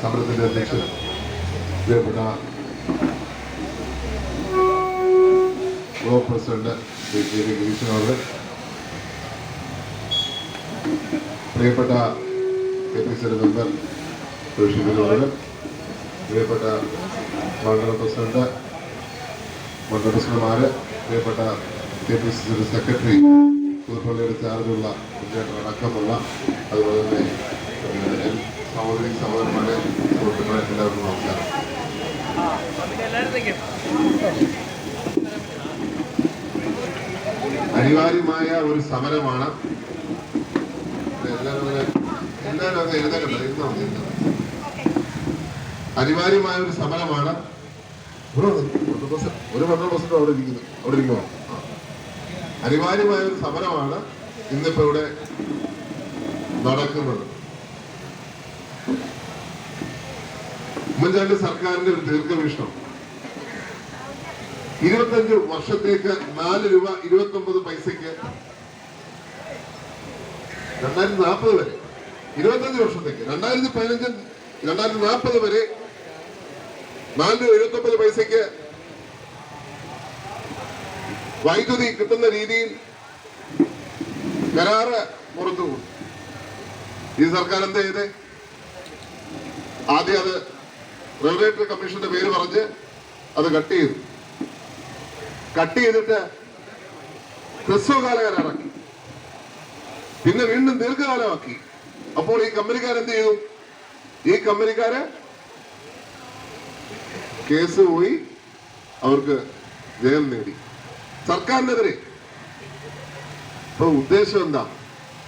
സമരത്തിന്റെ അധ്യക്ഷൻ പ്രിയപ്പെട്ട block president Shri K V അവർ പ്രിയപ്പെട്ട കെ പി സി മെമ്പർ അവർ പ്രിയപ്പെട്ട മണ്ഡലം പ്രസിഡന്റ് മണ്ഡല പ്രസിഡന്റ്മാര് പ്രിയപ്പെട്ട K P C C secretary പുതുപ്പള്ളിയുടെ ചാർജുള്ള അടക്കമുള്ള അതുപോലെ തന്നെ സഹോദരി സഹോദരന്മാരെ സുഹൃത്തുക്കളെ എല്ലാവർക്കും നമസ്കാരം. അനിവാര്യമായ ഒരു സമരമാണ്. എല്ലാവരും അങ്ങ് എഴുതേണ്ട ഇരുന്നോ. അനിവാര്യമായ ഒരു സമരമാണ്. ഒരു പന്ത്രണ്ട് ബസ് അവിടെ ഇരിക്കുന്നു അവിടെ ഇരിക്കുമോ ആ. അനിവാര്യമായ ഒരു സമരമാണ് ഇന്നിപ്പോ ഇവിടെ നടക്കുന്നത്. ഉമ്മൻചാണ്ടി സർക്കാരിന്റെ ഒരു ദീർഘവീക്ഷണം. ഇരുപത്തഞ്ച് വർഷത്തേക്ക് നാല് രൂപ ഇരുപത്തി ഒമ്പത് പൈസക്ക് രണ്ടായിരത്തി നാൽപ്പത് വരെ. ഇരുപത്തഞ്ച് വർഷത്തേക്ക് രണ്ടായിരത്തി പതിനഞ്ച് രണ്ടായിരത്തി നാൽപ്പത് വരെ നാല് രൂപ എഴുപത്തി ഒമ്പത് പൈസക്ക് വൈദ്യുതി കിട്ടുന്ന രീതിയിൽ കരാറ് പുറത്തു ഈ സർക്കാർ എന്ത് ചെയ്തേ? ആദ്യം അത് റെഗുലേറ്ററി കമ്മീഷന്റെ പേര് പറഞ്ഞ് അത് കട്ട് ചെയ്തു. കട്ട് ചെയ്തിട്ട് ഹ്രസ്വകാല കരാറാക്കി പിന്നെ വീണ്ടും ദീർഘകാലമാക്കി. അപ്പോൾ ഈ കമ്പനിക്കാരെന്ത് ചെയ്തു? ഈ കമ്പനിക്കാര് കേസ് പോയി അവർക്ക് ജയം നേടി. സർക്കാരിനെതിരെ. ഇപ്പൊ ഉദ്ദേശം എന്താ?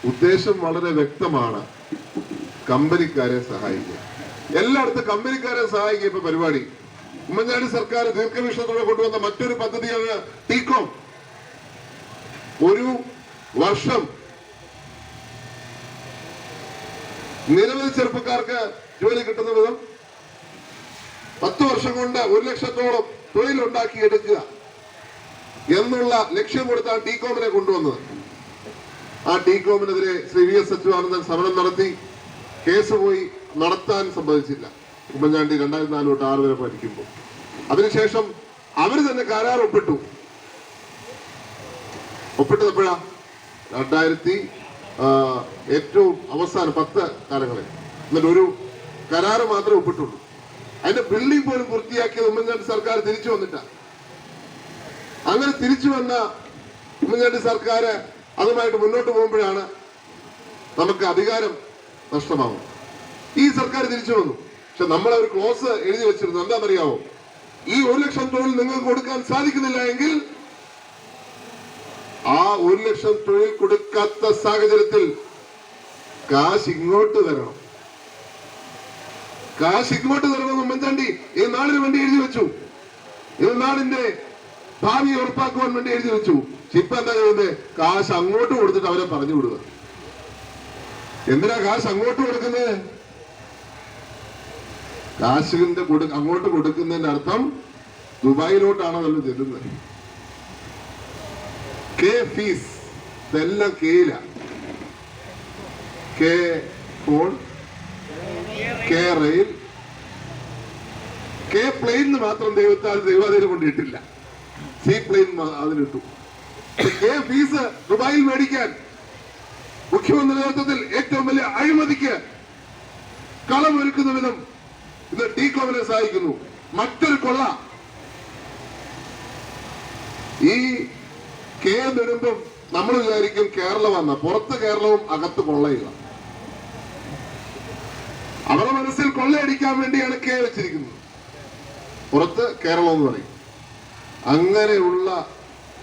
ഉദ്ദേശം വളരെ വ്യക്തമാണ്. കമ്പനിക്കാരെ സഹായിക്കുക എല്ലായിടത്തും കമ്പനിക്കാരെ സഹായിക്കുക ഇപ്പൊ പരിപാടി. ഉമ്മൻചാണ്ടി സർക്കാർ ദീർഘവീക്ഷണത്തോടെ കൊണ്ടുവന്ന മറ്റൊരു പദ്ധതിയാണ് ടീകോം ഒരു വർഷം നിരവധി ചെറുപ്പക്കാർക്ക് ജോലി കിട്ടുന്ന വിധം പത്ത് വർഷം കൊണ്ട് ഒരു ലക്ഷത്തോളം തൊഴിലുണ്ടാക്കി എടുക്കുക എന്നുള്ള ലക്ഷ്യം കൊടുത്താണ് ടീകോമിനെ കൊണ്ടുവന്നത്. ആ ടീകോമിനെതിരെ ശ്രീ വി എസ് സച്ചിദാനന്ദൻ സമരം നടത്തി. കേസ് പോയി. നടത്താൻ സമ്മതിച്ചില്ല. ഉമ്മൻചാണ്ടി രണ്ടായിരത്തി നാല് തൊട്ട് ആറ് വരെ ഭരിക്കുമ്പോൾ. അതിനുശേഷം അവർ തന്നെ കരാർ ഒപ്പിട്ടു. ഒപ്പിട്ടത് എപ്പോഴാ? രണ്ടായിരത്തി ഏറ്റവും അവസാനം പത്ത് കാലങ്ങളിൽ. എന്നിട്ട് ഒരു കരാറ് മാത്രമേ ഒപ്പിട്ടുള്ളൂ. അതിന്റെ ബിൽഡിംഗ് പോലും പൂർത്തിയാക്കിയത് ഉമ്മൻചാണ്ടി സർക്കാർ തിരിച്ചു വന്നിട്ടാണ് അങ്ങനെ തിരിച്ചു വന്ന ഉമ്മൻചാണ്ടി സർക്കാർ അതുമായിട്ട് മുന്നോട്ട് പോകുമ്പോഴാണ് നമുക്ക് അധികാരം നഷ്ടമാവും ഈ സർക്കാർ തിരിച്ചു വന്നു. പക്ഷെ നമ്മൾ ഒരു ക്ലോസ് എഴുതി വെച്ചിരുന്നു. എന്താണെന്നറിയാവോ? ഈ ഒരു ലക്ഷം തൊഴിൽ നിങ്ങൾക്ക് കൊടുക്കാൻ സാധിക്കുന്നില്ല എങ്കിൽ ആ ഒരു ലക്ഷം തൊഴിൽ കൊടുക്കാത്ത സാഹചര്യത്തിൽ കാശ് ഇങ്ങോട്ട് തരണം. കാശ് ഇങ്ങോട്ട് തരണം ഉമ്മൻചാണ്ടി ഈ നാടിന് വേണ്ടി എഴുതി വെച്ചു. ഈ നാടിന്റെ ഭാവി ഉറപ്പാക്കുവാൻ വേണ്ടി എഴുതി വെച്ചു. ഇപ്പൊ എന്താ ചെയ്യുന്നത് കാശ് അങ്ങോട്ട് കൊടുത്തിട്ട് അവരെ പറഞ്ഞു വിടുക. എന്തിനാ കാശ് അങ്ങോട്ട് കൊടുക്കുന്നത്? കാശിന്റെ കൊടു അങ്ങോട്ട് കൊടുക്കുന്നതിന്റെ അർത്ഥം ദുബായിലോട്ടാണ് നമ്മൾ ചെല്ലുന്നത്? കെ ഫീസ് ഇതെല്ലാം കെയില K phone K rail. K plane മാത്രം ദൈവത്താൽ ദൈവാധീനം കൊണ്ടിട്ടില്ല. സി പ്ലെയിൻ അതിലിട്ടു. കെ ഫീസ് ദുബായിൽ മേടിക്കാൻ മുഖ്യമന്ത്രി നേതൃത്വത്തിൽ ഏറ്റവും വലിയ അഴിമതിക്ക് കളമൊരുക്കുന്ന വിധം ഇന്ന് ടി കോമിനെ സഹായിക്കുന്നു. മറ്റൊരു കൊള്ള. ഈ കെ വരുമ്പം നമ്മൾ വിചാരിക്കും കേരളമെന്ന പുറത്ത് കേരളവും അകത്ത് കൊള്ളയില്ല. അവരുടെ മനസ്സിൽ കൊള്ളയടിക്കാൻ വേണ്ടിയാണ് കെ വെച്ചിരിക്കുന്നത്. പുറത്ത് കേരളം എന്ന് പറയും. അങ്ങനെയുള്ള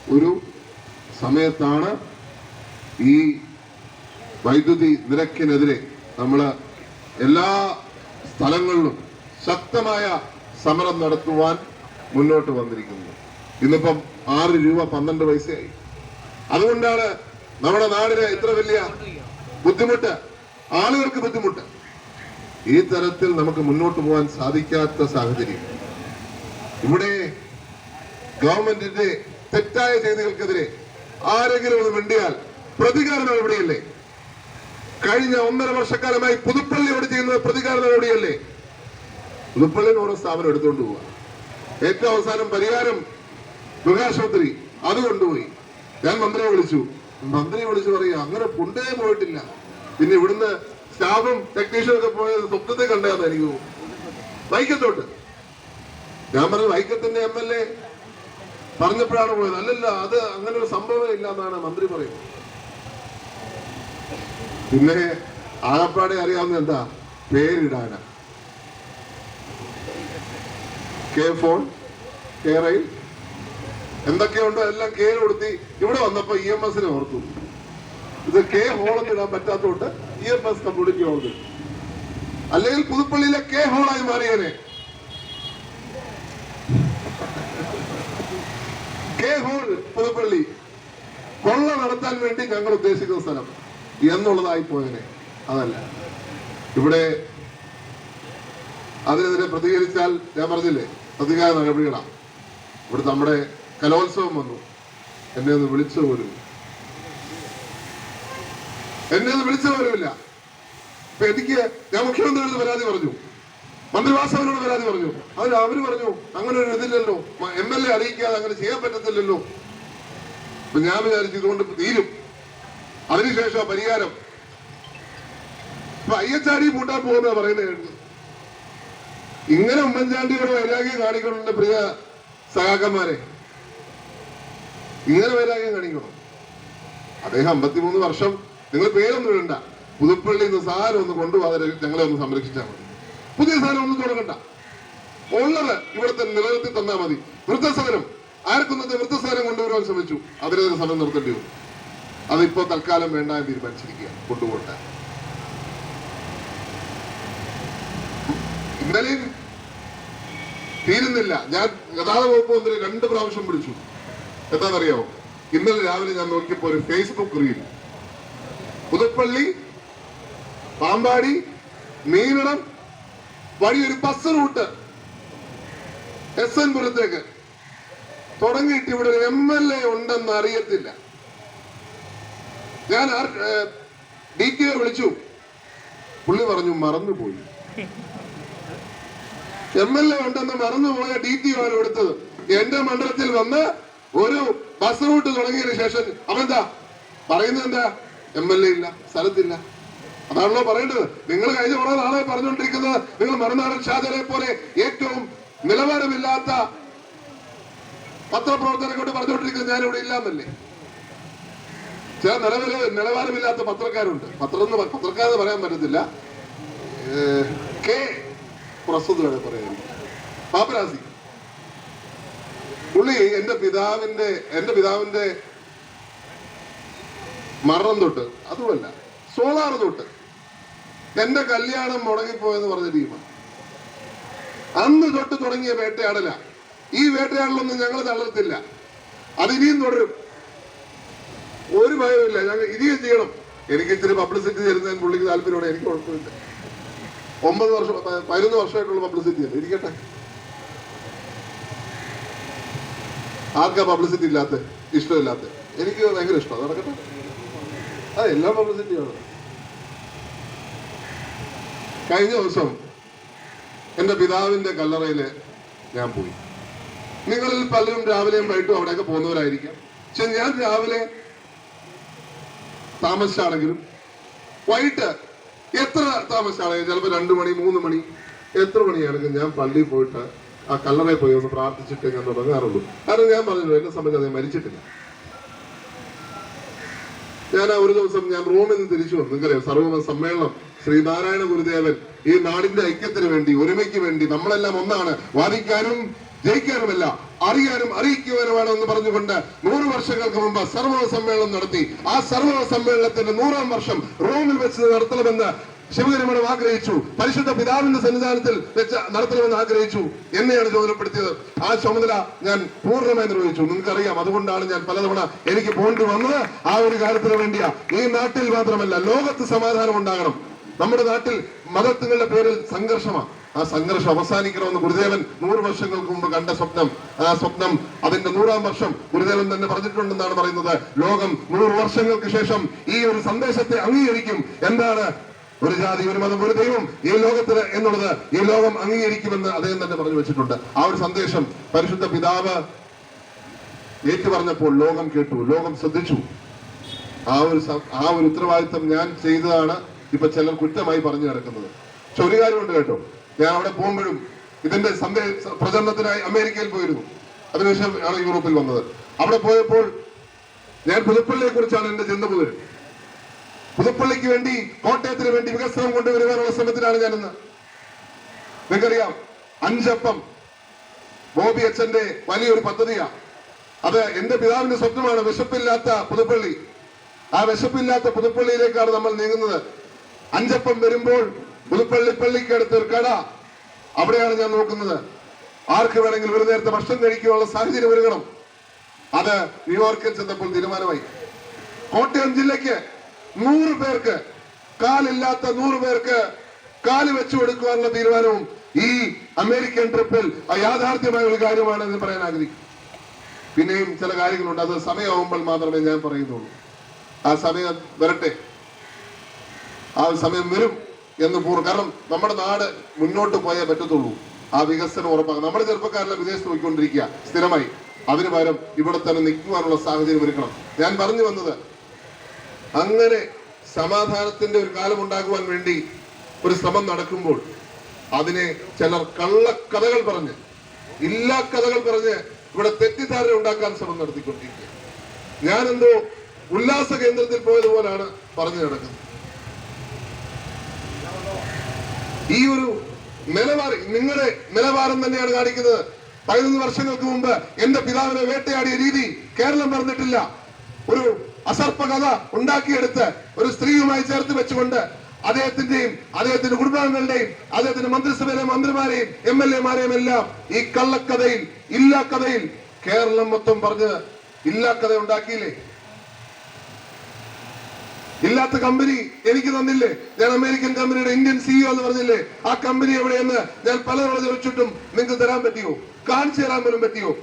ഒരു സമയത്താണ് ഈ വൈദ്യുതി നിരക്കിനെതിരെ നമ്മൾ എല്ലാ സ്ഥലങ്ങളിലും ശക്തമായ സമരം നടത്തുവാൻ മുന്നോട്ട് വന്നിരിക്കുന്നത് ഇന്നിപ്പം ആറ് രൂപ പന്ത്രണ്ട് പൈസയായി. അതുകൊണ്ടാണ് നമ്മുടെ നാടിന് ഇത്ര വലിയ ബുദ്ധിമുട്ട്. ആളുകൾക്ക് ബുദ്ധിമുട്ട്. ഈ തരത്തിൽ നമുക്ക് മുന്നോട്ട് പോകാൻ സാധിക്കാത്ത സാഹചര്യം. ഇവിടെ ഗവൺമെന്റിന്റെ തെറ്റായ ചെയ്തികൾക്കെതിരെ ആരെങ്കിലും ഒന്ന് മിണ്ടിയാൽ പ്രതികാര നടപടിയല്ലേ കഴിഞ്ഞ ഒന്നര വർഷക്കാലമായി പുതുപ്പള്ളിയോട് ചെയ്യുന്നത് പ്രതികാര നടപടിയല്ലേ പുതുപ്പള്ളിയിൽ ഓരോ സ്ഥാപനം എടുത്തുകൊണ്ട് പോവുക ഏറ്റവും അവസാനം പരിഹാരം മൃഗാശുപത്രി അത് കൊണ്ടുപോയി. ഞാൻ മന്ത്രിയെ വിളിച്ചു. മന്ത്രിയെ വിളിച്ചു പറയുക അങ്ങനെ കൊണ്ടേ പോയിട്ടില്ല. പിന്നെ ഇവിടുന്ന് സ്റ്റാഫും ടെക്നീഷ്യനും ഒക്കെ പോയത് സ്വപ്നത്തെ കണ്ടതെന്ന് എനിക്ക് വൈക്കത്തോട്ട്. ഞാൻ പറഞ്ഞു വൈക്കത്തിന്റെ എം എൽ എ പറഞ്ഞപ്പോഴാണ് പോയത്. അല്ലല്ല അത് അങ്ങനെ ഒരു സംഭവമേ ഇല്ല എന്നാണ് മന്ത്രി പറയുന്നത്. പിന്നെ ആകപ്പാടെ അറിയാവുന്ന എന്താ? പേരിടാന. കെ ഫോൺ കെ റെയിൽ എന്തൊക്കെയുണ്ടോ എല്ലാം കെ കൊടുത്തി ഇവിടെ വന്നപ്പോ ഇ എം എസിനെ ഓർത്തു. ഇത് കെ ഹോളെന്ന് ഇടാൻ പറ്റാത്തതുകൊണ്ട് E M S community hall അല്ലെങ്കിൽ പുതുപ്പള്ളിയിലെ കെ ഹോളായി മാറിയേനെ. K hall Puthuppally. കൊള്ള നടത്താൻ വേണ്ടി ഞങ്ങൾ ഉദ്ദേശിക്കുന്ന സ്ഥലം. എന്നുള്ളതായി പോയനെ. അതല്ല. ഇവിടെ അതിനെതിരെ പ്രതികരിച്ചാൽ ഞാൻ പറഞ്ഞില്ലേ പ്രതികാര നടപടികളാണ് ഇവിടെ നമ്മുടെ കലോത്സവം വന്നു. എന്നെ ഒന്ന് വിളിച്ചു പോലും. എന്നെ ഒന്ന് വിളിച്ചു പോലുമില്ല. ഇപ്പൊ എനിക്ക് ഞാൻ മുഖ്യമന്ത്രിയോട് പരാതി പറഞ്ഞു. മന്ത്രിവാസവനോട് പരാതി പറഞ്ഞു. അതിന് അവർ പറഞ്ഞു അങ്ങനെ ഒരു ഇതില്ലല്ലോ എം എൽ എ അറിയിക്കാതെ അങ്ങനെ ചെയ്യാൻ പറ്റത്തില്ലല്ലോ. അപ്പൊ ഞാൻ വിചാരിച്ചു ഇതുകൊണ്ട് തീരും. അതിനുശേഷം പരിഹാരം. ഇപ്പൊ അയ്യച്ചാടി പൂട്ടാൻ പോകുന്ന പറയുന്നത് കേട്ടു. ഇങ്ങനെ ഉമ്മൻചാണ്ടി ഇവിടെ വൈരാഗ്യം കാണിക്കണുണ്ട് പ്രിയ സഹാക്കന്മാരെ ഇങ്ങനെ വൈരാഗ്യം കാണിക്കണം? അദ്ദേഹം അമ്പത്തിമൂന്ന് വർഷം നിങ്ങൾ പേരൊന്നും ഇടണ്ട. പുതുപ്പള്ളി നിന്ന് സാരം ഒന്ന് കൊണ്ടുപോകാതെ ഞങ്ങളെ ഒന്ന് സംരക്ഷിച്ചാൽ മതി. പുതിയ സാരം ഒന്നും തുടങ്ങണ്ട. ഉള്ളത് ഇവിടുത്തെ നിലനിർത്തി തന്നാൽ മതി. വൃദ്ധസദനം. ആർക്കുന്നത്തെ വൃദ്ധസദനം കൊണ്ടുവരാൻ ശ്രമിച്ചു? അതിനെതിരെ സമരം നിർത്തേണ്ടി വന്നു. അതിപ്പോ തൽക്കാലം വേണ്ട എന്ന് തീരുമാനിച്ചിരിക്കുക കൊണ്ടുപോട്ടെ ഇന്നലെയും തീരുന്നില്ല. ഞാൻ ഗതാഗത വകുപ്പ് മന്ത്രി രണ്ട് പ്രാവശ്യം വിളിച്ചു. എന്താണെന്നറിയാമോ ഇന്നലെ രാവിലെ ഞാൻ നോക്കിയപ്പോ ഒരു ഫേസ്ബുക്ക് റീൽ പുതുപ്പള്ളി പാമ്പാടി മീനടം വഴി ഒരു ബസ് റൂട്ട് എസ് എൻ പുരത്തേക്ക്. തുടങ്ങിയിട്ട് ഇവിടെ ഒരു എം എൽ എ ഉണ്ടെന്ന് അറിയത്തില്ല. ഞാൻ ഡി ഒ വിളിച്ചു. പുള്ളി പറഞ്ഞു മറന്നുപോയി. എം എൽ എ ഉണ്ടെന്ന് മറന്നുപോയ ഡി ടി ആണ് എടുത്തത് എന്റെ മണ്ഡലത്തിൽ വന്ന് ഒരു ബസ് റൂട്ട് തുടങ്ങിയതിനു ശേഷം അവന്താ പറയുന്നത് എന്താ? എം എൽ എ ഇല്ല സ്ഥലത്തില്ല. അതാണല്ലോ പറയേണ്ടത്. നിങ്ങൾ കഴിഞ്ഞ കുറെ നാളെ പറഞ്ഞുകൊണ്ടിരിക്കുന്നത് നിങ്ങൾ മറുനാടൻ ഷാജനെ പോലെ ഏറ്റവും നിലവാരമില്ലാത്ത പത്രപ്രവർത്തകരെ കൊണ്ട് പറഞ്ഞുകൊണ്ടിരിക്കുന്നത് ഞാനിവിടെ ഇല്ലാന്നല്ലേ? ചില നിലവിൽ നിലവാരമില്ലാത്ത പത്രക്കാരുണ്ട്. പത്രം പത്രക്കാരെന്ന് പറയാൻ പറ്റത്തില്ല. കെ പ്രസ്തുത വേണേ പറയാൻ. പാപ്പരാസി. പുള്ളി എന്റെ പിതാവിന്റെ എന്റെ പിതാവിന്റെ മരണം തൊട്ട് അതുമല്ല സോളാർ തൊട്ട് എന്റെ കല്യാണം മുടങ്ങിപ്പോയെന്ന് പറഞ്ഞ ടീമാണ്. അന്ന് തൊട്ട് തുടങ്ങിയ വേട്ടയാടല. ഈ വേട്ടയാടലൊന്നും ഞങ്ങൾ തളർത്തില്ല. അത് ഇനിയും തുടരും. ഒരു ഭയമില്ല ഞങ്ങൾ ഇനിയും ചെയ്യണം. എനിക്ക് ഇച്ചിരി പബ്ലിസിറ്റി തരുന്നതിന് പുള്ളിക്ക് താല്പര്യമാണ്. എനിക്ക് കുഴപ്പമില്ല. ഒമ്പത് വർഷം പതിനൊന്ന് വർഷമായിട്ടുള്ള പബ്ലിസിറ്റി അല്ലേ? ഇരിക്കട്ടെ. ആർക്കാ പബ്ലിസിറ്റി ഇല്ലാത്ത? ഇഷ്ടമില്ലാത്ത? എനിക്ക് ഭയങ്കര ഇഷ്ടമാണ് നടക്കട്ടെ. അതെ എല്ലാ പബ്ലിസിറ്റിയാണ് കഴിഞ്ഞ ദിവസം എന്റെ പിതാവിന്റെ കല്ലറയിൽ ഞാൻ പോയി. നിങ്ങളിൽ പലരും രാവിലെയും വൈകിട്ടും അവിടെയൊക്കെ പോകുന്നവരായിരിക്കാം. പക്ഷെ ഞാൻ രാവിലെ താമസിച്ചാണെങ്കിലും വൈകിട്ട് എത്ര താമസിച്ചാണ്? ചിലപ്പോൾ രണ്ടു മണി മൂന്ന് മണി എത്ര മണിയാണെങ്കിലും ഞാൻ പള്ളിയിൽ പോയിട്ട് ആ കല്ലറയിൽ പോയി ഒന്ന് പ്രാർത്ഥിച്ചിട്ട് ഞാൻ തുടങ്ങാറുള്ളൂ. കാരണം ഞാൻ പറഞ്ഞു എന്നെ സംബന്ധിച്ച് അദ്ദേഹം മരിച്ചിട്ടില്ല. ഞാൻ ആ ഒരു ദിവസം ഞാൻ റോമിൽ നിന്ന് തിരിച്ചു വന്നു. നിങ്ങൾക്കറിയാം സർവമ സമ്മേളനം ശ്രീനാരായണ ഗുരുദേവൻ ഈ നാടിന്റെ ഐക്യത്തിന് വേണ്ടി ഒരുമയ്ക്ക് വേണ്ടി നമ്മളെല്ലാം ഒന്നാണ്. വാദിക്കാനും ജയിക്കാനുമല്ല. അറിയാനും അറിയിക്കുവാനുമാണ് എന്ന് പറഞ്ഞുകൊണ്ട് നൂറ് വർഷങ്ങൾക്ക് മുമ്പ് സർവ സമ്മേളനം നടത്തി. ആ സർവ സമ്മേളനത്തിന്റെ നൂറാം വർഷം റോമിൽ വെച്ച് നടത്തണമെന്ന് ശിവകരിമഠം ആഗ്രഹിച്ചു. പരിശുദ്ധ പിതാവിന്റെ സന്നിധാനത്തിൽ വെച്ച് നടത്തണമെന്ന് ആഗ്രഹിച്ചു. എന്നെയാണ് ചുമതലപ്പെടുത്തിയത് ആ ചുമതല ഞാൻ പൂർണമായി നിർവഹിച്ചു. നിങ്ങൾക്കറിയാം. അതുകൊണ്ടാണ് ഞാൻ പലതവണ എനിക്ക് പോണ്ടി വന്നത്. ആ ഒരു കാര്യത്തിന് വേണ്ടിയാ. ഈ നാട്ടിൽ മാത്രമല്ല ലോകത്ത് സമാധാനം ഉണ്ടാകണം. നമ്മുടെ നാട്ടിൽ മതങ്ങളുടെ പേരിൽ സംഘർഷമാണ് ആ സംഘർഷം അവസാനിക്കണമെന്ന് ഗുരുദേവൻ നൂറ് വർഷങ്ങൾക്ക് മുമ്പ് കണ്ട സ്വപ്നം. ആ സ്വപ്നം അതിന്റെ നൂറാം വർഷം ഗുരുദേവൻ തന്നെ പറഞ്ഞിട്ടുണ്ടെന്നാണ് പറയുന്നത്. ലോകം നൂറ് വർഷങ്ങൾക്ക് ശേഷം ഈ ഒരു സന്ദേശത്തെ അംഗീകരിക്കും. എന്താണ്? ഒരു ജാതി ഒരു മതം ഒരു ദൈവം ഈ ലോകത്തിന് എന്നുള്ളത് ഈ ലോകം അംഗീകരിക്കുമെന്ന് അദ്ദേഹം തന്നെ പറഞ്ഞു വെച്ചിട്ടുണ്ട്. ആ ഒരു സന്ദേശം പരിശുദ്ധ പിതാവ് ഏറ്റു പറഞ്ഞപ്പോൾ ലോകം കേട്ടു ലോകം ശ്രദ്ധിച്ചു. ആ ഒരു ആ ഒരു ഉത്തരവാദിത്തം ഞാൻ ചെയ്തതാണ്. ഇപ്പൊ ചിലർ കുറ്റമായി പറഞ്ഞു കിടക്കുന്നത്. പക്ഷെ ഒരു കാര്യമുണ്ട് കേട്ടോ. ഞാൻ അവിടെ പോകുമ്പോഴും ഇതിന്റെ പ്രചരണത്തിനായി അമേരിക്കയിൽ പോയിരുന്നു. അതിനുശേഷം ആണ് യൂറോപ്പിൽ വന്നത്. അവിടെ പോയപ്പോൾ ഞാൻ പുതുപ്പള്ളിയെ കുറിച്ചാണ് എന്റെ ചിന്ത മുതൽ. പുതുപ്പള്ളിക്ക് വേണ്ടി കോട്ടയത്തിന് വേണ്ടി വികസനം കൊണ്ടുവരുവാനുള്ള ശ്രമത്തിലാണ് ഞാനിന്ന്. നിങ്ങൾക്കറിയാം അഞ്ചപ്പം ബോബി അച്ഛന്റെ വലിയൊരു പദ്ധതിയാണ് അത് എന്റെ പിതാവിന്റെ സ്വപ്നമാണ്. വിശപ്പില്ലാത്ത പുതുപ്പള്ളി. ആ വിശപ്പില്ലാത്ത പുതുപ്പള്ളിയിലേക്കാണ് നമ്മൾ നീങ്ങുന്നത്. അഞ്ചപ്പം വരുമ്പോൾ പുതുപ്പള്ളി പള്ളിക്കടുത്ത് ഒരു കട. അവിടെയാണ് ഞാൻ നോക്കുന്നത്. ആർക്ക് വേണമെങ്കിലും ഒരു നേരത്തെ ഭക്ഷണം കഴിക്കാനുള്ള സാഹചര്യം ഒരുങ്ങണം. അത് ന്യൂയോർക്കിൽ ചെന്നപ്പോൾ തീരുമാനമായി. കോട്ടയം ജില്ലയ്ക്ക് നൂറ് പേർക്ക് കാലില്ലാത്ത നൂറ് പേർക്ക് കാൽ വെച്ചു കൊടുക്കുവാനുള്ള തീരുമാനവും ഈ അമേരിക്കൻ ട്രിപ്പിൽ യാഥാർത്ഥ്യമായ ഒരു കാര്യമാണ് എന്ന് പറയാൻ ആഗ്രഹിക്കും പിന്നെയും ചില കാര്യങ്ങളുണ്ട്. അത് സമയമാകുമ്പോൾ മാത്രമേ ഞാൻ പറയുന്നുള്ളൂ. ആ സമയം വരട്ടെ. ആ സമയം വരും. എന്ന് പോകും കാരണം നമ്മുടെ നാട് മുന്നോട്ട് പോയേ പറ്റത്തുള്ളൂ. ആ വികസനം ഉറപ്പാക്കുക നമ്മുടെ ചെറുപ്പക്കാരെല്ലാം വിദേശത്ത് പോയിക്കൊണ്ടിരിക്കുക. സ്ഥിരമായി. അതിന് പകരം ഇവിടെ തന്നെ നിൽക്കുവാനുള്ള സാഹചര്യം ഒരുക്കണം. ഞാൻ പറഞ്ഞു വന്നത് അങ്ങനെ സമാധാനത്തിന്റെ ഒരു കാലം ഉണ്ടാകുവാൻ വേണ്ടി ഒരു ശ്രമം നടക്കുമ്പോൾ അതിനെ ചിലർ കള്ളക്കഥകൾ പറഞ്ഞ് ഇല്ലാ കഥകൾ പറഞ്ഞ് ഇവിടെ തെറ്റിദ്ധാരണ ഉണ്ടാക്കാൻ ശ്രമം നടത്തിക്കൊണ്ടിരിക്കുക. ഞാനെന്തോ ഉല്ലാസ കേന്ദ്രത്തിൽ പോയതുപോലാണ് പറഞ്ഞു നടക്കുന്നത്. ഈ ഒരു നിലവാര നിങ്ങളുടെ നിലവാരം തന്നെയാണ് കാണിക്കുന്നത്. പതിനൊന്ന് വർഷങ്ങൾക്ക് മുമ്പ് എന്റെ പിതാവിനെ വേട്ടയാടിയ രീതി കേരളം പറഞ്ഞിട്ടില്ല ഒരു അസർപ്പ കഥ ഉണ്ടാക്കിയെടുത്ത് ഒരു സ്ത്രീയുമായി ചേർത്ത് വെച്ചുകൊണ്ട് അദ്ദേഹത്തിന്റെയും അദ്ദേഹത്തിന്റെ കുടുംബാംഗങ്ങളുടെയും അദ്ദേഹത്തിന്റെ മന്ത്രിസഭയിലെ മന്ത്രിമാരെയും എം എൽ എമാരെയും എല്ലാം ഈ കള്ളക്കഥയിൽ ഇല്ലാ കഥയിൽ കേരളം മൊത്തം പറഞ്ഞ് ഇല്ലാ കഥ ഉണ്ടാക്കിയില്ലേ? ഇല്ലാത്ത കമ്പനി എനിക്ക് തന്നില്ലേ? ഞാൻ അമേരിക്കൻ കമ്പനിയുടെ ഇന്ത്യൻ സിഇഒ എന്ന് പറഞ്ഞില്ലേ? ആ കമ്പനി എവിടെയെന്ന് ഞാൻ പലതവണ ചോദിച്ചിട്ടും നിങ്ങൾക്ക് തരാൻ പറ്റിയോ? കാണിച്ചു തരാൻ പോലും പറ്റിയോ?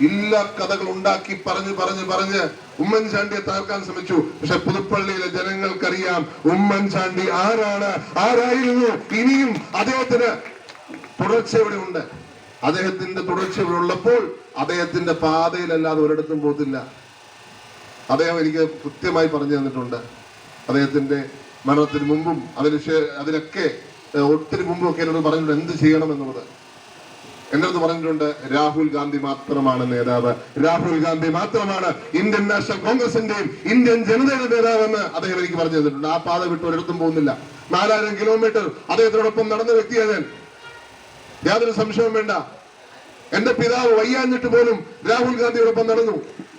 ഇല്ല കഥകൾ ഉണ്ടാക്കി പറഞ്ഞ് പറഞ്ഞ് പറഞ്ഞ് ഉമ്മൻചാണ്ടിയെ തകർക്കാൻ ശ്രമിച്ചു. പക്ഷെ പുതുപ്പള്ളിയിലെ ജനങ്ങൾക്കറിയാം ഉമ്മൻചാണ്ടി ആരാണ്? ആരായിരുന്നു? ഇനിയും അദ്ദേഹത്തിന് തുടർച്ച ഇവിടെ ഉണ്ട്. അദ്ദേഹത്തിന്റെ തുടർച്ച ഇവിടെ ഉള്ളപ്പോൾ അദ്ദേഹത്തിന്റെ പാതയിലല്ലാതെ ഒരിടത്തും പോകത്തില്ല. അദ്ദേഹം എനിക്ക് കൃത്യമായി പറഞ്ഞു തന്നിട്ടുണ്ട്. അദ്ദേഹത്തിന്റെ മരണത്തിന് മുമ്പും അതിന് അതിനൊക്കെ ഒത്തിരി മുമ്പും ഒക്കെ എന്നോട് പറഞ്ഞിട്ടുണ്ട് എന്ത് ചെയ്യണം എന്നുള്ളത്. എന്റെ അടുത്ത് പറഞ്ഞിട്ടുണ്ട് രാഹുൽ ഗാന്ധി മാത്രമാണ് നേതാവ്. രാഹുൽ ഗാന്ധി മാത്രമാണ് ഇന്ത്യൻ നാഷണൽ കോൺഗ്രസിന്റെയും ഇന്ത്യൻ ജനതയുടെ നേതാവെന്ന് അദ്ദേഹം എനിക്ക് പറഞ്ഞു തന്നിട്ടുണ്ട്. ആ പാത വിട്ട് ഒരിടത്തും പോകുന്നില്ല. നാലായിരം കിലോമീറ്റർ അദ്ദേഹത്തിനോടൊപ്പം നടന്ന വ്യക്തിയാണ് ഞാൻ. യാതൊരു സംശയവും വേണ്ട. എന്റെ പിതാവ് വയ്യാഞ്ഞിട്ട് പോലും രാഹുൽ ഗാന്ധിയോടൊപ്പം നടന്നു.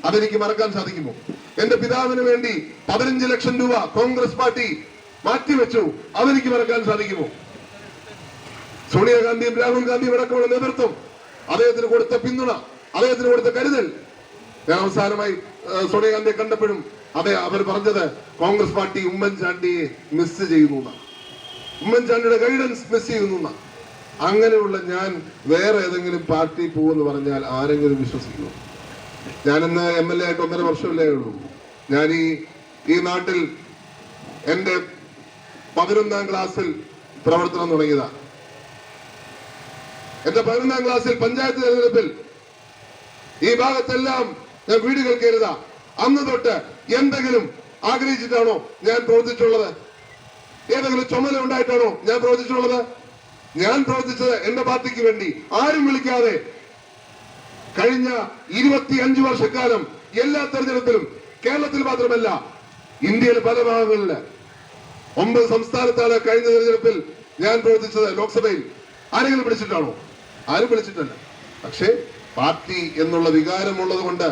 അതെനിക്ക് മറക്കാൻ സാധിക്കുമോ? എന്റെ പിതാവിന് വേണ്ടി പതിനഞ്ച് ലക്ഷം രൂപ കോൺഗ്രസ് പാർട്ടി മാറ്റിവെച്ചു. അതെനിക്ക് മറക്കാൻ സാധിക്കുമോ? സോണിയാഗാന്ധിയും രാഹുൽ ഗാന്ധിയും അടക്കമുള്ള നേതൃത്വം അദ്ദേഹത്തിന് കൊടുത്ത പിന്തുണ അദ്ദേഹത്തിന് കൊടുത്ത കരുതൽ. ഞാൻ അവസാനമായി സോണിയാഗാന്ധിയെ കണ്ടപ്പോഴും അതെ അവർ പറഞ്ഞത് കോൺഗ്രസ് പാർട്ടി ഉമ്മൻചാണ്ടിയെ മിസ് ചെയ്യുന്നു. ഉമ്മൻചാണ്ടിയുടെ ഗൈഡൻസ് മിസ് ചെയ്യുന്നു എന്നാണ്. അങ്ങനെയുള്ള ഞാൻ വേറെ ഏതെങ്കിലും പാർട്ടി പോകുമെന്ന് പറഞ്ഞാൽ ആരെങ്കിലും വിശ്വസിക്കുമോ ഞാനിന്ന് എം എൽ എ ആയിട്ട് ഒന്നര വർഷമല്ലേ ഉള്ളൂ. ഞാൻ ഈ ഈ നാട്ടിൽ എന്റെ പതിനൊന്നാം ക്ലാസ്സിൽ പ്രവർത്തനം തുടങ്ങിയതാ. എന്റെ പതിനൊന്നാം ക്ലാസ്സിൽ പഞ്ചായത്ത് തെരഞ്ഞെടുപ്പിൽ ഈ ഭാഗത്തെല്ലാം ഞാൻ വീടുകൾ കയറുക അന്ന് തൊട്ട് എന്തെങ്കിലും ആഗ്രഹിച്ചിട്ടാണോ ഞാൻ പ്രവർത്തിച്ചുള്ളത് ഏതെങ്കിലും ചുമല ഉണ്ടായിട്ടാണോ ഞാൻ പ്രവർത്തിച്ചുള്ളത് ഞാൻ പ്രവർത്തിച്ചത് എന്റെ പാർട്ടിക്ക് വേണ്ടി. ആരും വിളിക്കാതെ കഴിഞ്ഞ ഇരുപത്തി അഞ്ചു വർഷക്കാലം എല്ലാ തെരഞ്ഞെടുപ്പിലും കേരളത്തിൽ മാത്രമല്ല ഇന്ത്യയിലെ പല ഭാഗങ്ങളിൽ ഒമ്പത് സംസ്ഥാനത്താണ് കഴിഞ്ഞ തെരഞ്ഞെടുപ്പിൽ ഞാൻ പ്രവർത്തിച്ചത് ലോക്സഭയിൽ. ആരെങ്കിലും വിളിച്ചിട്ടാണോ ആരും വിളിച്ചിട്ടല്ല. പക്ഷേ പാർട്ടി എന്നുള്ള വികാരമുള്ളത് കൊണ്ട്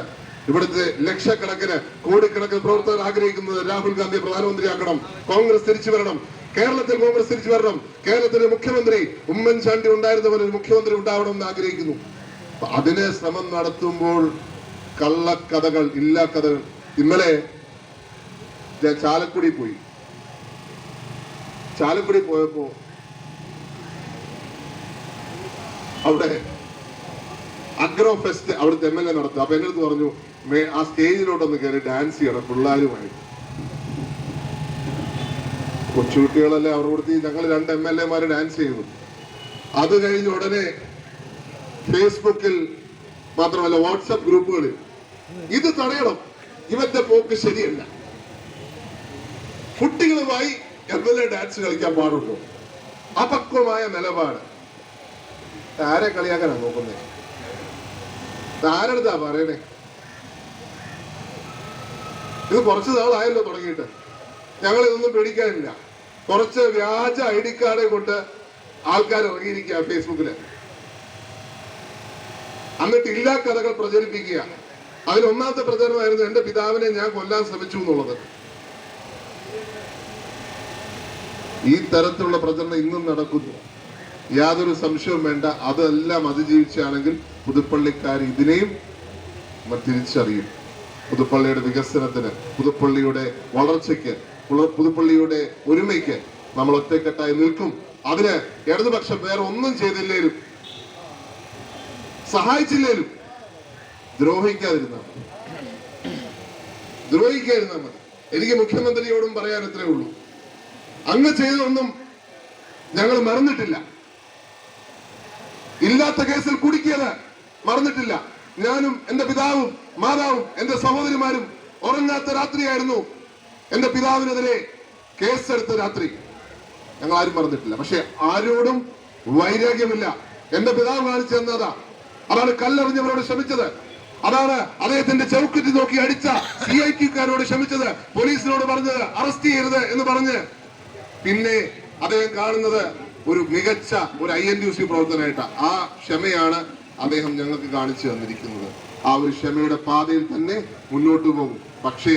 ഇവിടുത്തെ ലക്ഷക്കണക്കിന് കോടിക്കണക്കിന് പ്രവർത്തകർ ആഗ്രഹിക്കുന്നത് രാഹുൽ ഗാന്ധിയെ പ്രധാനമന്ത്രിയാക്കണം. കോൺഗ്രസ് തിരിച്ചു വരണം. കേരളത്തിൽ കോൺഗ്രസ് തിരിച്ചു വരണം. കേരളത്തിലെ മുഖ്യമന്ത്രി ഉമ്മൻചാണ്ടി ഉണ്ടായിരുന്ന പോലെ ഒരു മുഖ്യമന്ത്രി ഉണ്ടാവണം എന്ന് ആഗ്രഹിക്കുന്നു. അതിനെ ശ്രമം നടത്തുമ്പോൾ കള്ളക്കഥകൾ ഇല്ലാ കഥകൾ ഇന്നലെ ഞാൻ ചാലക്കുടി പോയി. ചാലക്കുടി പോയപ്പോ അവിടെ അഗ്രോ ഫെസ്റ്റ് അവിടുത്തെ എം എൽ എ നടത്തുക അപ്പൊ എന്റെ അടുത്ത് പറഞ്ഞു "മേ- ആ സ്റ്റേജിലോട്ടൊന്ന് കയറി ഡാൻസ് ചെയ്യണം പിള്ളേരുമായി കൊച്ചുകുട്ടികളല്ലേ അവരുടെ കൂടെ ഞങ്ങൾ രണ്ട് എം എൽ എമാർ ഡാൻസ് ചെയ്തു അത് കഴിഞ്ഞ ഉടനെ ഫേസ്ബുക്കിൽ മാത്രമല്ല വാട്സപ്പ് ഗ്രൂപ്പുകളിൽ ഇത് തടയണം. ഇവന്റെ പോക്ക് ശരിയല്ല. കുട്ടികളുമായി എം എൽ എ ഡാൻസ് കളിക്കാൻ പാടുള്ളൂ അപക്വമായ നിലപാട്. ആരെ കളിയാക്കാനാ നോക്കുന്നേ? ആരെടുത്താ പറയണേ? ഇത് കുറച്ച് നാളായല്ലോ തുടങ്ങിയിട്ട്. ഞങ്ങൾ ഇതൊന്നും പേടിക്കാനില്ല. കുറച്ച് വ്യാജ ഐ ഡി കാർഡ് കൊണ്ട് ആൾക്കാർ ഇറങ്ങിയിരിക്കുക ഫേസ്ബുക്കിൽ. എന്നിട്ട് ഇല്ലാ കഥകൾ പ്രചരിപ്പിക്കുക. അതിൽ ഒന്നാമത്തെ പ്രചരണമായിരുന്നു എന്റെ പിതാവിനെ ഞാൻ കൊല്ലാൻ ശ്രമിച്ചു എന്നുള്ളത്. ഈ തരത്തിലുള്ള പ്രചരണം ഇന്നും നടക്കുന്നു. യാതൊരു സംശയവും വേണ്ട. അതെല്ലാം അതിജീവിച്ചാണെങ്കിൽ പുതുപ്പള്ളിക്കാർ ഇതിനെയും തിരിച്ചറിയും. പുതുപ്പള്ളിയുടെ വികസനത്തിന് പുതുപ്പള്ളിയുടെ വളർച്ചയ്ക്ക് പുതുപ്പള്ളിയുടെ ഒരുമയ്ക്ക് നമ്മൾ ഒറ്റക്കെട്ടായി നിൽക്കും. അതിന് ഇടതുപക്ഷം വേറെ ഒന്നും ചെയ്തില്ലേലും സഹായിച്ചില്ലേലും ദ്രോഹിക്കാതിരുന്ന ദ്രോഹിക്കാതിരുന്നാൽ മതി. എനിക്ക് മുഖ്യമന്ത്രിയോടും പറയാൻ ഇത്രേ ഉള്ളൂ. അങ്ങ് ചെയ്തൊന്നും ഞങ്ങൾ മറന്നിട്ടില്ല. ഇല്ലാത്ത കേസിൽ കുടുക്കിയത് മറന്നിട്ടില്ല. ഞാനും എന്റെ പിതാവും മാതാവും എന്റെ സഹോദരിമാരും ഉറങ്ങാത്ത രാത്രിയായിരുന്നു. എന്റെ പിതാവിനെതിരെ കേസെടുത്ത രാത്രി ഞങ്ങൾ ആരും പറഞ്ഞിട്ടില്ല പക്ഷെ ആരോടും വൈരാഗ്യമില്ല. എന്റെ പിതാവ് കാണിച്ചു തന്നതാ. അതാണ് കല്ലെറിഞ്ഞവരോട് ക്ഷമിച്ചത്. അതാണ് അദ്ദേഹത്തിന്റെ ചൗക്കുറ്റി നോക്കി അടിച്ച സി ഐ ടിക്കാരോട് ക്ഷമിച്ചത്. പോലീസിനോട് പറഞ്ഞത് അറസ്റ്റ് ചെയ്യരുത് എന്ന് പറഞ്ഞ്. പിന്നെ അദ്ദേഹം കാണുന്നത് ഒരു മികച്ച ഒരു ഐ എൻ ഡി സി പ്രവർത്തനമായിട്ട് ആ ക്ഷമയാണ് അദ്ദേഹം ഞങ്ങൾക്ക് കാണിച്ചു തന്നിരിക്കുന്നത്. ആ ഒരു ക്ഷമയുടെ പാതയിൽ തന്നെ മുന്നോട്ട് പോകും. പക്ഷേ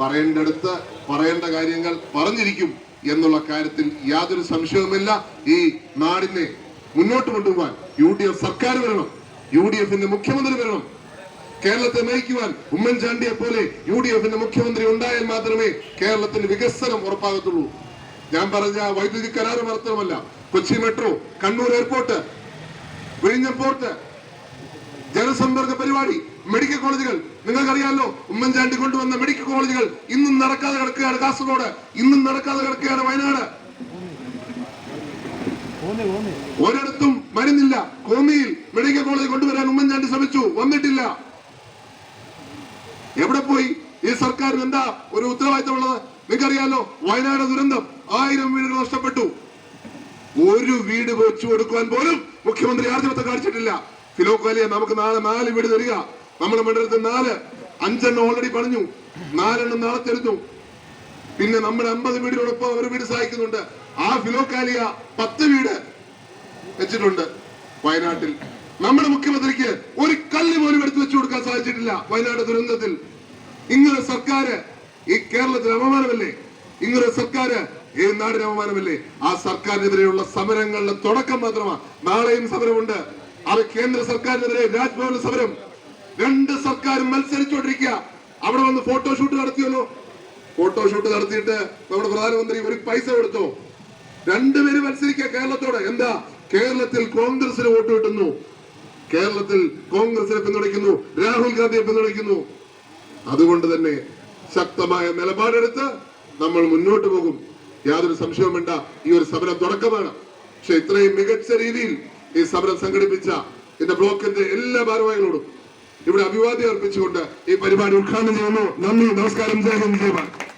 പറയേണ്ടടുത്ത് പറയേണ്ട കാര്യങ്ങൾ പറഞ്ഞിരിക്കും എന്നുള്ള കാര്യത്തിൽ യാതൊരു സംശയവുമില്ല. ഈ നാടിനെ മുന്നോട്ട് കൊണ്ടുപോകാൻ യു ഡി എഫ് സർക്കാർ വരണം. യു ഡി എഫിന്റെ മുഖ്യമന്ത്രി വരണം. കേരളത്തെ നയിക്കുവാൻ ഉമ്മൻചാണ്ടിയെ പോലെ യു ഡി എഫിന്റെ മുഖ്യമന്ത്രി ഉണ്ടായാൽ മാത്രമേ കേരളത്തിന് വികസനം ഉറപ്പാകത്തുള്ളൂ. ഞാൻ പറഞ്ഞ വൈദ്യുതി കരാർ മാത്രമല്ല കൊച്ചി മെട്രോ കണ്ണൂർ എയർപോർട്ട് വിഴിഞ്ഞം പോർട്ട് ജനസമ്പർക്ക പരിപാടി മെഡിക്കൽ കോളേജുകൾ. നിങ്ങൾക്കറിയാമല്ലോ ഉമ്മൻചാണ്ടി കൊണ്ടുവന്ന മെഡിക്കൽ കോളേജുകൾ ഇന്നും നടക്കാതെ കിടക്കുകയാണ് കാസർഗോഡ്. ഇന്നും നടക്കാതെ കിടക്കുകയാണ് വയനാട്. ഒരിടത്തും മരുന്നില്ല കോന്നിയിൽ മെഡിക്കൽ കോളേജ് കൊണ്ടുവരാൻ ഉമ്മൻചാണ്ടി ശ്രമിച്ചു വന്നിട്ടില്ല. എവിടെ പോയി? ഈ സർക്കാരിന് എന്താ ഒരു ഉത്തരവാദിത്തമുള്ളത്? നിങ്ങൾക്കറിയാലോ വയനാട് ദുരന്തം ആയിരം വീടുകൾ നഷ്ടപ്പെട്ടു. ഒരു വീട് വെച്ചു കൊടുക്കുവാൻ പോലും മുഖ്യമന്ത്രി ആർജവത്തെ കാണിച്ചിട്ടില്ല. ഫിലോക്കാലിയ നമുക്ക് നാളെ നാല് വീട് തരിക. നമ്മുടെ മണ്ഡലത്തിൽ നാല് അഞ്ചെണ്ണം ഓൾറെഡി പറഞ്ഞു നാലെണ്ണം നാളെ തെരഞ്ഞു പിന്നെ നമ്മുടെ അമ്പത് വീടിനോടൊപ്പം അവർ വീട് സഹായിക്കുന്നുണ്ട്. ആ ഫിലോക്കാലിയ പത്ത് വീട് വെച്ചിട്ടുണ്ട് വയനാട്ടിൽ. നമ്മുടെ മുഖ്യമന്ത്രിക്ക് ഒരു കല്ല് പോലും എടുത്തു വെച്ചു കൊടുക്കാൻ സാധിച്ചിട്ടില്ല വയനാട് ദുരന്തത്തിൽ. ഇങ്ങനെ സർക്കാർ ഈ കേരളത്തിന് അപമാനമല്ലേ? ഇങ്ങനെ സർക്കാർ ഈ നാടിന് അപമാനമല്ലേ? ആ സർക്കാരിനെതിരെയുള്ള സമരങ്ങളുടെ തുടക്കം മാത്രമാണ് നാളെയും സമരമുണ്ട്. അത് കേന്ദ്ര സർക്കാരിനെതിരെ രാജ്ഭവൻ സമരം. രണ്ട് സർക്കാരും മത്സരിച്ചുകൊണ്ടിരിക്കുക അവിടെ വന്ന് ഫോട്ടോഷൂട്ട് നടത്തിയല്ലോ. ഫോട്ടോഷൂട്ട് നടത്തിയിട്ട് നമ്മുടെ പ്രധാനമന്ത്രി ഒരു പൈസ കൊടുത്തോ. രണ്ടുപേരും മത്സരിക്കുക കേരളത്തോട്. എന്താ? കേരളത്തിൽ കോൺഗ്രസിന് വോട്ട് കിട്ടുന്നു. കേരളത്തിൽ കോൺഗ്രസിനെ പിന്തുണയ്ക്കുന്നു. രാഹുൽ ഗാന്ധിയെ പിന്തുണയ്ക്കുന്നു. അതുകൊണ്ട് തന്നെ ശക്തമായ നിലപാടെടുത്ത് നമ്മൾ മുന്നോട്ട് പോകും. യാതൊരു സംശയവും വേണ്ട. ഈ ഒരു സമരം തുടക്കമാണ്. പക്ഷെ ഇത്രയും മികച്ച രീതിയിൽ ഈ സമരം സംഘടിപ്പിച്ച എന്റെ ബ്ലോക്കിന്റെ എല്ലാ ഭാരവാഹികളോടും ഇവിടെ അഭിവാദ്യം അർപ്പിച്ചുകൊണ്ട് ഈ പരിപാടി ഉദ്ഘാടനം ചെയ്യുന്നു. നന്ദി നമസ്കാരം ജയ ഹിന്ദ്